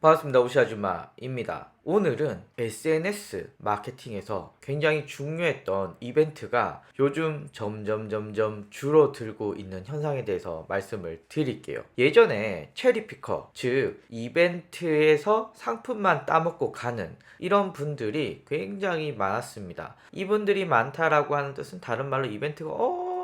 반갑습니다. 우시 아줌마입니다. 오늘은 SNS 마케팅에서 굉장히 중요했던 이벤트가 요즘 점점 점점 줄어들고 있는 현상에 대해서 말씀을 드릴게요. 예전에 체리피커, 즉 이벤트에서 상품만 따먹고 가는 이런 분들이 굉장히 많았습니다. 이분들이 많다라고 하는 뜻은 다른 말로 이벤트가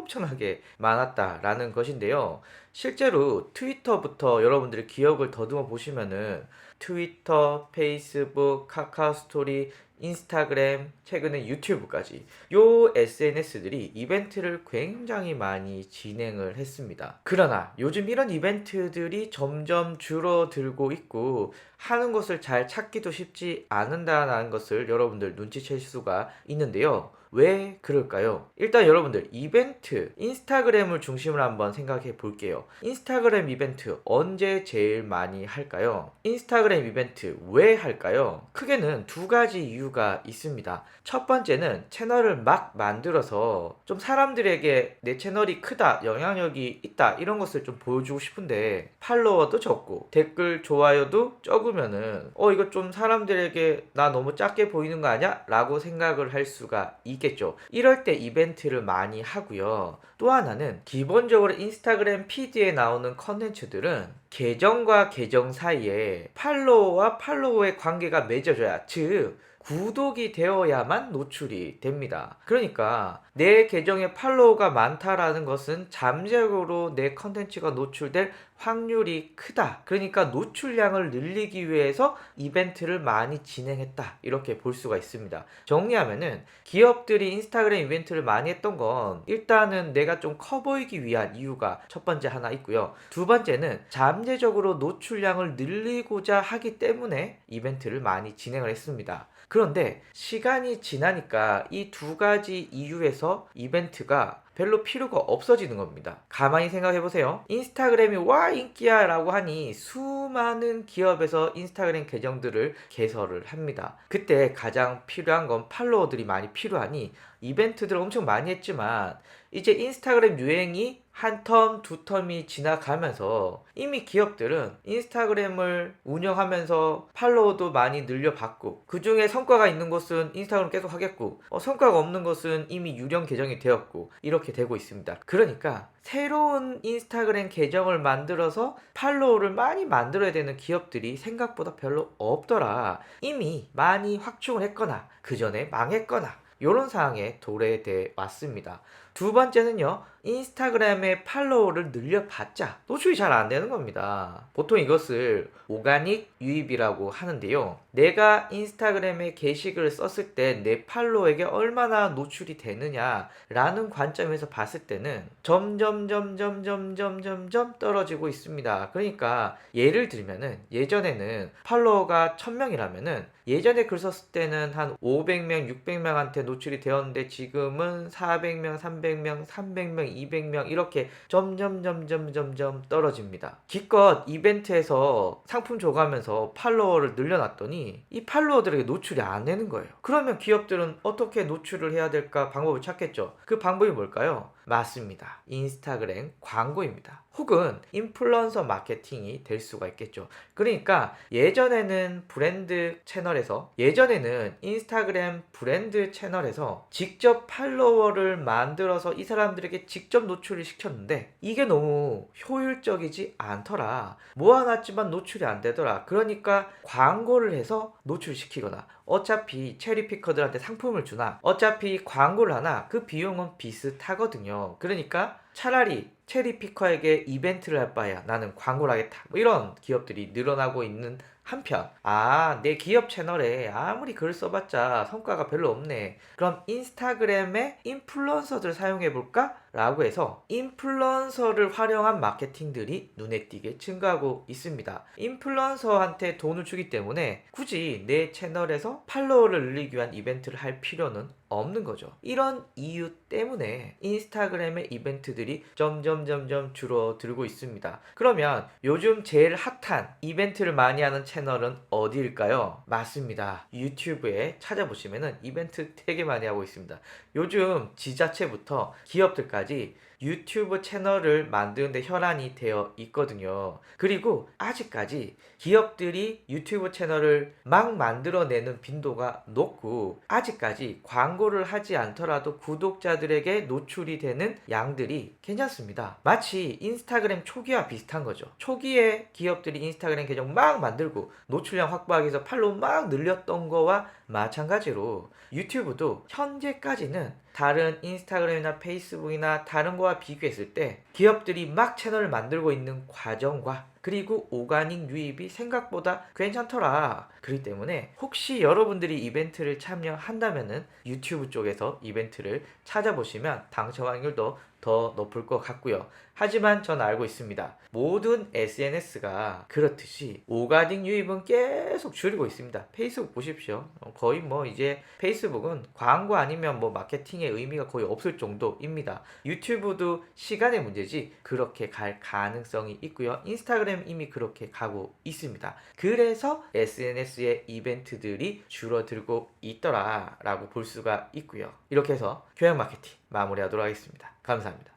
엄청나게 많았다라는 것인데요. 실제로 트위터부터 여러분들이 기억을 더듬어 보시면은 트위터, 페이스북, 카카오 스토리, 인스타그램, 최근에 유튜브까지 요 SNS들이 이벤트를 굉장히 많이 진행을 했습니다. 그러나 요즘 이런 이벤트들이 점점 줄어들고 있고 하는 것을 잘 찾기도 쉽지 않는다는 것을 여러분들 눈치챌 수가 있는데요. 왜 그럴까요? 일단 여러분들 이벤트 인스타그램을 중심으로 한번 생각해 볼게요. 인스타그램 이벤트 언제 제일 많이 할까요? 인스타그램 이벤트 왜 할까요? 크게는 두 가지 이유가 있습니다. 첫 번째는 채널을 막 만들어서 좀 사람들에게 내 채널이 크다, 영향력이 있다 이런 것을 좀 보여주고 싶은데 팔로워도 적고 댓글 좋아요도 적으면은 어 이거 좀 사람들에게 나 너무 작게 보이는 거 아니야? 라고 생각을 할 수가 있겠죠. 이럴 때 이벤트를 많이 하고요. 또 하나는 기본적으로 인스타그램 피드에 나오는 컨텐츠들은 계정과 계정 사이에 팔로워와 팔로워의 관계가 맺어져야 즉 구독이 되어야만 노출이 됩니다. 그러니까 내 계정에 팔로워가 많다라는 것은 잠재적으로 내 컨텐츠가 노출될 확률이 크다. 그러니까 노출량을 늘리기 위해서 이벤트를 많이 진행했다. 이렇게 볼 수가 있습니다. 정리하면은 기업들이 인스타그램 이벤트를 많이 했던 건 일단은 내가 좀 커 보이기 위한 이유가 첫 번째 하나 있고요. 두 번째는 잠재적으로 노출량을 늘리고자 하기 때문에 이벤트를 많이 진행을 했습니다. 그런데 시간이 지나니까 이 두 가지 이유에서 이벤트가 별로 필요가 없어지는 겁니다. 가만히 생각해 보세요. 인스타그램이 와 인기야 라고 하니 수많은 기업에서 인스타그램 계정들을 개설을 합니다. 그때 가장 필요한 건 팔로워들이 많이 필요하니 이벤트들을 엄청 많이 했지만 이제 인스타그램 유행이 한 텀, 두 텀이 지나가면서 이미 기업들은 인스타그램을 운영하면서 팔로워도 많이 늘려받고 그 중에 성과가 있는 곳은 인스타그램 계속 하겠고 어, 성과가 없는 것은 이미 유령 계정이 되었고 이렇게 되고 있습니다. 그러니까 새로운 인스타그램 계정을 만들어서 팔로워를 많이 만들어야 되는 기업들이 생각보다 별로 없더라. 이미 많이 확충을 했거나 그 전에 망했거나 이런 상황에 도래돼 왔습니다. 두 번째는요, 인스타그램의 팔로워를 늘려봤자 노출이 잘 안 되는 겁니다. 보통 이것을 오가닉 유입이라고 하는데요. 내가 인스타그램에 게시글을 썼을 때 내 팔로워에게 얼마나 노출이 되느냐라는 관점에서 봤을 때는 점점 점점 점점 점점 떨어지고 있습니다. 그러니까 예를 들면은 예전에는 팔로워가 1000명이라면은 예전에 글 썼을 때는 한 500명, 600명한테 노출이 되었는데 지금은 400명, 300명, 300명, 200명 이렇게 점점 점점 점점 떨어집니다. 기껏 이벤트에서 상품 줘가면서 팔로워를 늘려놨더니 이 팔로워들에게 노출이 안 되는 거예요. 그러면 기업들은 어떻게 노출을 해야 될까 방법을 찾겠죠. 그 방법이 뭘까요? 맞습니다. 인스타그램 광고입니다. 혹은 인플루언서 마케팅이 될 수가 있겠죠. 그러니까 예전에는 브랜드 채널에서 예전에는 인스타그램 브랜드 채널에서 직접 팔로워를 만들어서 이 사람들에게 직접 노출을 시켰는데 이게 너무 효율적이지 않더라. 모아놨지만 노출이 안 되더라. 그러니까 광고를 해서 노출시키거나 어차피 체리피커들한테 상품을 주나 어차피 광고를 하나 그 비용은 비슷하거든요. 그러니까 차라리 체리 피커에게 이벤트를 할 바에야 나는 광고를 하겠다. 뭐 이런 기업들이 늘어나고 있는 한편, 아, 내 기업 채널에 아무리 글을 써봤자 성과가 별로 없네. 그럼 인스타그램에 인플루언서들을 사용해볼까? 라고 해서 인플루언서를 활용한 마케팅들이 눈에 띄게 증가하고 있습니다. 인플루언서한테 돈을 주기 때문에 굳이 내 채널에서 팔로워를 늘리기 위한 이벤트를 할 필요는 없는 거죠. 이런 이유 때문에 인스타그램의 이벤트들이 점점 점점 줄어들고 있습니다. 그러면 요즘 제일 핫한 이벤트를 많이 하는 채널은 어디일까요? 맞습니다. 유튜브에 찾아보시면은 이벤트 되게 많이 하고 있습니다. 요즘 지자체부터 기업들까지 유튜브 채널을 만드는데 혈안이 되어 있거든요. 그리고 아직까지 기업들이 유튜브 채널을 막 만들어내는 빈도가 높고 아직까지 광고를 하지 않더라도 구독자들에게 노출이 되는 양들이 괜찮습니다. 마치 인스타그램 초기와 비슷한 거죠. 초기에 기업들이 인스타그램 계정 막 만들고 노출량 확보하기 위해서 팔로우 막 늘렸던 거와 마찬가지로 유튜브도 현재까지는 다른 인스타그램이나 페이스북이나 다른 거와 비교했을 때 기업들이 막 채널을 만들고 있는 과정과 그리고 오가닉 유입이 생각보다 괜찮더라. 그렇기 때문에 혹시 여러분들이 이벤트를 참여한다면은 유튜브 쪽에서 이벤트를 찾아보시면 당첨 확률도 더 높을 것 같고요. 하지만 전 알고 있습니다. 모든 SNS가 그렇듯이 오가닉 유입은 계속 줄이고 있습니다. 페이스북 보십시오. 어, 거의 뭐 이제 페이스북은 광고 아니면 뭐 마케팅의 의미가 거의 없을 정도입니다. 유튜브도 시간의 문제지 그렇게 갈 가능성이 있고요. 인스타그램 이미 그렇게 가고 있습니다. 그래서 SNS의 이벤트들이 줄어들고 있더라라고 볼 수가 있고요. 이렇게 해서 교양 마케팅 마무리하도록 하겠습니다. 감사합니다.